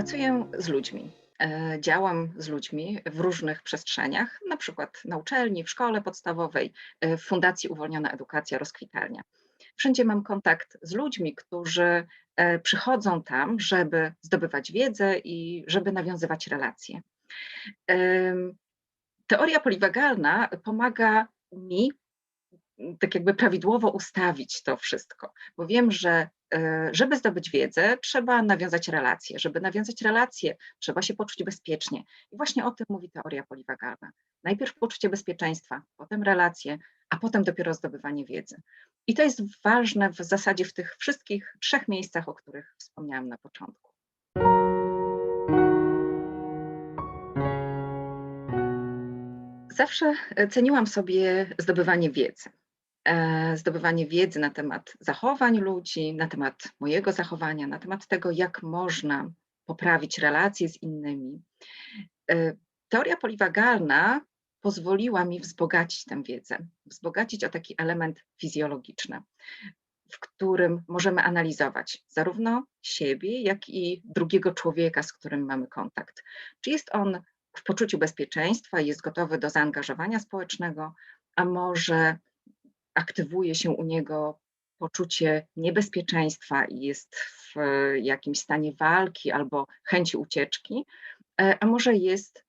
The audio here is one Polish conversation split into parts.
Pracuję z ludźmi. E, Działam z ludźmi w różnych przestrzeniach, na przykład na uczelni, w szkole podstawowej, e, w Fundacji Uwolniona Edukacja Rozkwitalnia. Wszędzie mam kontakt z ludźmi, którzy e, przychodzą tam, żeby zdobywać wiedzę i żeby nawiązywać relacje. Teoria poliwagalna pomaga mi tak jakby prawidłowo ustawić to wszystko, bo wiem, że e, żeby zdobyć wiedzę, trzeba nawiązać relacje. Żeby nawiązać relacje, trzeba się poczuć bezpiecznie. I właśnie o tym mówi teoria poliwagalna. Najpierw poczucie bezpieczeństwa, potem relacje, a potem dopiero zdobywanie wiedzy. I to jest ważne w zasadzie w tych wszystkich trzech miejscach, o których wspomniałam na początku. Zawsze e, ceniłam sobie zdobywanie wiedzy. E, Zdobywanie wiedzy na temat zachowań ludzi, na temat mojego zachowania, na temat tego, jak można poprawić relacje z innymi. E, Teoria poliwagalna pozwoliła mi wzbogacić tę wiedzę, wzbogacić o taki element fizjologiczny, w którym możemy analizować zarówno siebie, jak i drugiego człowieka, z którym mamy kontakt. Czy jest on w poczuciu bezpieczeństwa, jest gotowy do zaangażowania społecznego, a może aktywuje się u niego poczucie niebezpieczeństwa i jest w jakimś stanie walki albo chęci ucieczki, e, a może jest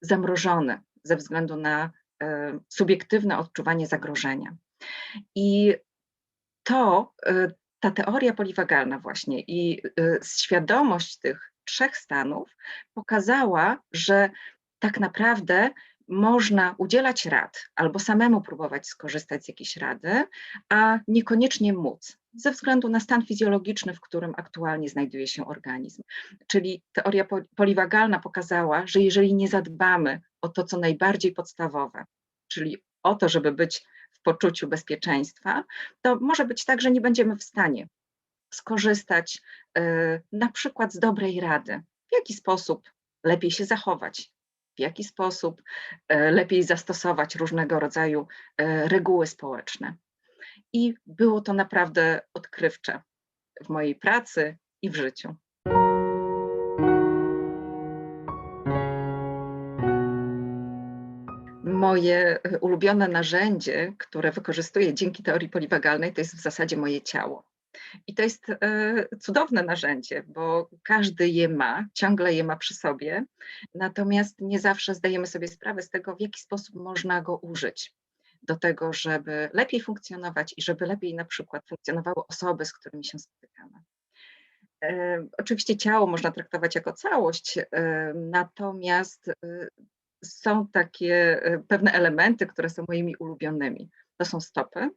zamrożony ze względu na e, subiektywne odczuwanie zagrożenia. I to, e, ta teoria poliwagalna właśnie i świadomość tych trzech stanów pokazała, że tak naprawdę można udzielać rad albo samemu próbować skorzystać z jakiejś rady, a niekoniecznie móc, ze względu na stan fizjologiczny, w którym aktualnie znajduje się organizm. Czyli teoria poliwagalna pokazała, że jeżeli nie zadbamy o to, co najbardziej podstawowe, czyli o to, żeby być w poczuciu bezpieczeństwa, to może być tak, że nie będziemy w stanie skorzystać yy, na przykład z dobrej rady, w jaki sposób lepiej się zachować, w jaki sposób e, lepiej zastosować różnego rodzaju e, reguły społeczne. I było to naprawdę odkrywcze w mojej pracy i w życiu. Moje e, ulubione narzędzie, które wykorzystuję dzięki teorii poliwagalnej, to jest w zasadzie moje ciało. I to jest e, cudowne narzędzie, bo każdy je ma, ciągle je ma przy sobie, natomiast nie zawsze zdajemy sobie sprawę z tego, w jaki sposób można go użyć do tego, żeby lepiej funkcjonować i żeby lepiej na przykład funkcjonowały osoby, z którymi się spotykamy. E, oczywiście ciało można traktować jako całość, e, natomiast są takie pewne elementy, które są moimi ulubionymi. To są stopy,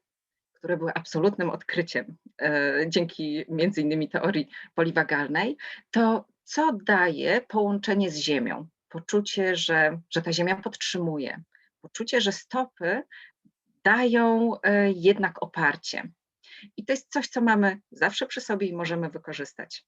które były absolutnym odkryciem e, dzięki między innymi teorii poliwagalnej, to co daje połączenie z Ziemią? Poczucie, że, że ta Ziemia podtrzymuje, poczucie, że stopy dają e, jednak oparcie. I to jest coś, co mamy zawsze przy sobie i możemy wykorzystać.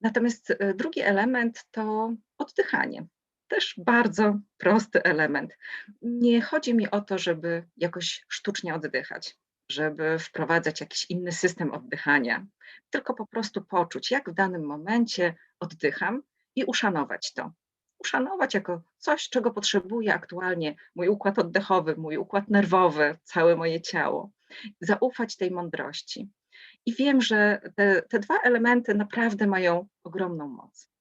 Natomiast e, drugi element to oddychanie. Też bardzo prosty element. Nie chodzi mi o to, żeby jakoś sztucznie oddychać żeby wprowadzać jakiś inny system oddychania, tylko po prostu poczuć, jak w danym momencie oddycham i uszanować to. Uszanować jako coś, czego potrzebuje aktualnie mój układ oddechowy, mój układ nerwowy, całe moje ciało. Zaufać tej mądrości. I wiem, że te, te dwa elementy naprawdę mają ogromną moc.